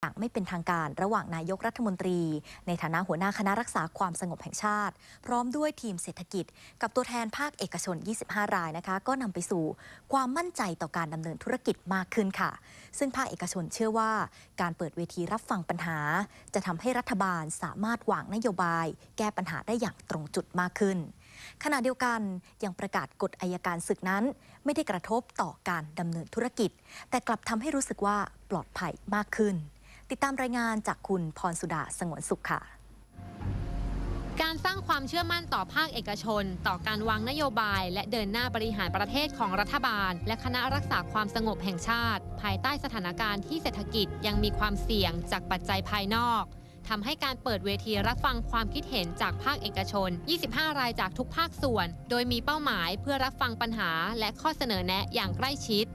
อย่างไม่เป็นทางการระหว่างนายกรัฐมนตรี ในฐานะหัวหน้าคณะรักษาความสงบแห่งชาติ พร้อมด้วยทีมเศรษฐกิจ กับตัวแทนภาคเอกชน 25 รายนะคะ ก็นำไปสู่ความมั่นใจต่อการดำเนินธุรกิจมากขึ้นค่ะ ซึ่งภาคเอกชนเชื่อว่าการเปิดเวทีรับฟังปัญหา จะทำให้รัฐบาลสามารถวางนโยบาย แก้ปัญหาได้อย่างตรงจุดมากขึ้น ขณะเดียวกันยังประกาศกฎอายการศึกนั้น ไม่ได้กระทบต่อการดำเนินธุรกิจ แต่กลับทำให้รู้สึกว่าปลอดภัยมากขึ้น ติดตามรายงานจากคุณพรสุดาสงวนสุขค่ะ การสร้างความเชื่อมั่นต่อภาคเอกชน ต่อการวางนโยบาย และเดินหน้าบริหารประเทศของรัฐบาล และคณะรักษาความสงบแห่งชาติ ภายใต้สถานการณ์ที่เศรษฐกิจยังมีความเสี่ยงจากปัจจัยภายนอกทำให้การเปิดเวทีรับฟังความคิดเห็นจากภาคเอกชน 25 รายจากทุกภาคส่วน โดยมีเป้าหมายเพื่อรับฟังปัญหาและข้อเสนอแนะอย่างใกล้ชิด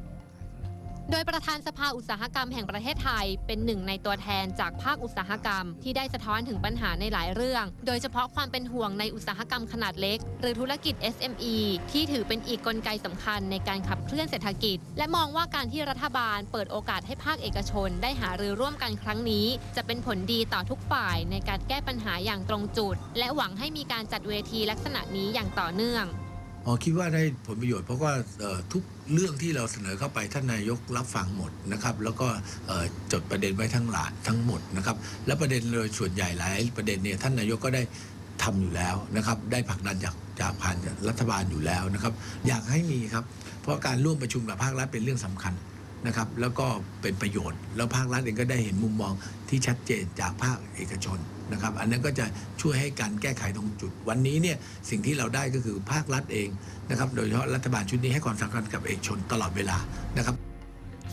โดยประธานสภาอุตสาหกรรมแห่งประเทศไทย เป็นหนึ่งในตัวแทนจากภาคอุตสาหกรรม ที่ได้สะท้อนถึงปัญหาในหลายเรื่อง โดยเฉพาะความเป็นห่วงในอุตสาหกรรมขนาดเล็ก หรือธุรกิจ SME ที่ถือเป็นอีกกลไกสำคัญในการขับเคลื่อนเศรษฐกิจ และมองว่าการที่รัฐบาลเปิดโอกาสให้ภาคเอกชน ได้หารือร่วมกันครั้งนี้ จะเป็นผลดีต่อทุกฝ่ายในการแก้ปัญหาอย่างตรงจุด และหวังให้มีการจัดเวทีลักษณะนี้อย่างต่อเนื่อง อ๋อคิดว่าได้ผลประโยชน์เพราะว่าทุกเรื่องที่เราเสนอเข้าไปท่านนายกรับฟังหมดนะครับ แล้วก็จดประเด็นไว้ทั้งหลายทั้งหมดนะครับ และประเด็นโดยส่วนใหญ่หลายประเด็นเนี่ยท่านนายกก็ได้ทำอยู่แล้วนะครับ ได้ผลักดันจากจากผ่านรัฐบาลอยู่แล้วนะครับ อยากให้มีครับ เพราะการร่วมประชุมกับภาครัฐเป็นเรื่องสำคัญ นะครับแล้วก็เป็นประโยชน์ แล้วภาครัฐเองก็ได้เห็นมุมมองที่ชัดเจนจากภาคเอกชนนะครับอันนั้นก็จะช่วยให้การแก้ไขตรงจุด วันนี้เนี่ยสิ่งที่เราได้ก็คือภาครัฐเองนะครับโดยเฉพาะรัฐบาลชุดนี้ให้ความสำคัญกับเอกชนตลอดเวลานะครับ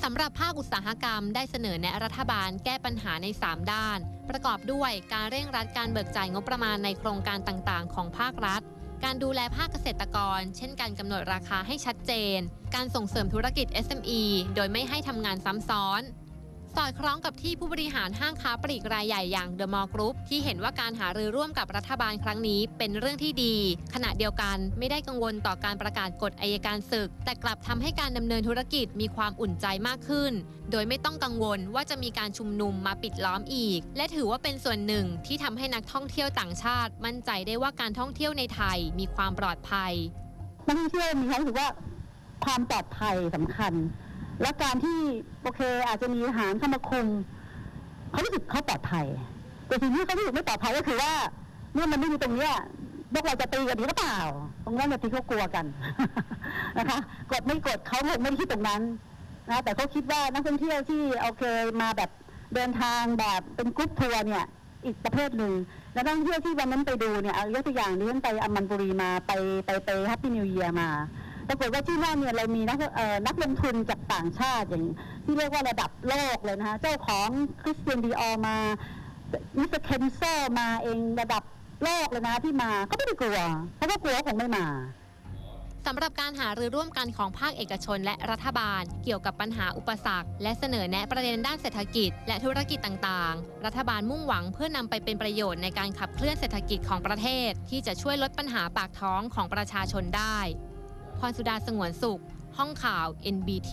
สำหรับภาคอุตสาหกรรมได้เสนอแนะรัฐบาลแก้ปัญหาใน 3 ด้าน ประกอบด้วยการเร่งรัดการเบิกจ่ายงบประมาณในโครงการต่างๆ ของภาครัฐ การดูแลภาคเกษตรกร เช่นการกำหนดราคาให้ชัดเจน การส่งเสริมธุรกิจ SME โดยไม่ให้ทำงานซ้ำซ้อน สอดคล้องกับที่ผู้บริหารห้างค้าปลีกรายใหญ่อย่าง The Mall Group ที่เห็นว่าการหารือร่วมกับรัฐบาลครั้งนี้เป็นเรื่องที่ดี ขณะเดียวกันไม่ได้กังวลต่อการประกาศกฎอายการศึก แต่กลับทำให้การดำเนินธุรกิจมีความอุ่นใจมากขึ้น โดยไม่ต้องกังวลว่าจะมีการชุมนุมมาปิดล้อมอีก และถือว่าเป็นส่วนหนึ่งที่ทำให้นักท่องเที่ยวต่างชาติ มั่นใจได้ว่าการท่องเที่ยวในไทยมีความปลอดภัยนักท่องเที่ยวมีความรู้สึกว่าความปลอดภัยสำคัญ และการที่โอเคอาจจะมีทหารเข้ามาคุมเขารู้สึกเขาปลอดภัย แต่สิ่งที่เขารู้สึกไม่ปลอดภัยก็คือว่าเมื่อมันไม่มีตรงเนี้ยพวกเราจะตีกันหรือเปล่า ตรงนั้นเนี่ยที่เขากลัวกันนะคะ กดไม่กดเขาคงไม่ได้คิดตรงนั้นนะแต่เขาคิดว่านักท่องเที่ยวที่โอเคมาแบบเดินทางแบบเป็นกรุ๊ปทัวร์เนี่ย อีกประเภทหนึ่งแล้วนักท่องเที่ยวที่วันนั้นไปดูเนี่ยเอายกตัวอย่างนี้ฉันไปอัมมันบุรีมาไปไปไปแฮปปี้นิวเยียมา ปรากฏว่าที่นั่นเนี่ยเรามีนักเอ่อนักลงทุนจากต่างชาติอย่างที่เรียกว่าระดับโลกเลยนะคะเจ้าของคริสเตียนดีออมามิสเตอร์เคนเซอร์มาเองระดับโลกเลยนะที่มาก็ไม่ได้กลัว เพราะว่ากลัวคงไม่มาสำหรับการหารือร่วมกันของภาคเอกชนและรัฐบาล เกี่ยวกับปัญหาอุปสรรค และเสนอแนะประเด็นด้านเศรษฐกิจ และธุรกิจต่างๆ รัฐบาลมุ่งหวังเพื่อนำไปเป็นประโยชน์ในการขับเคลื่อนเศรษฐกิจของประเทศ ที่จะช่วยลดปัญหาปากท้องของประชาชนได้ พรสุดาสงวนสุข ห้องข่าว NBT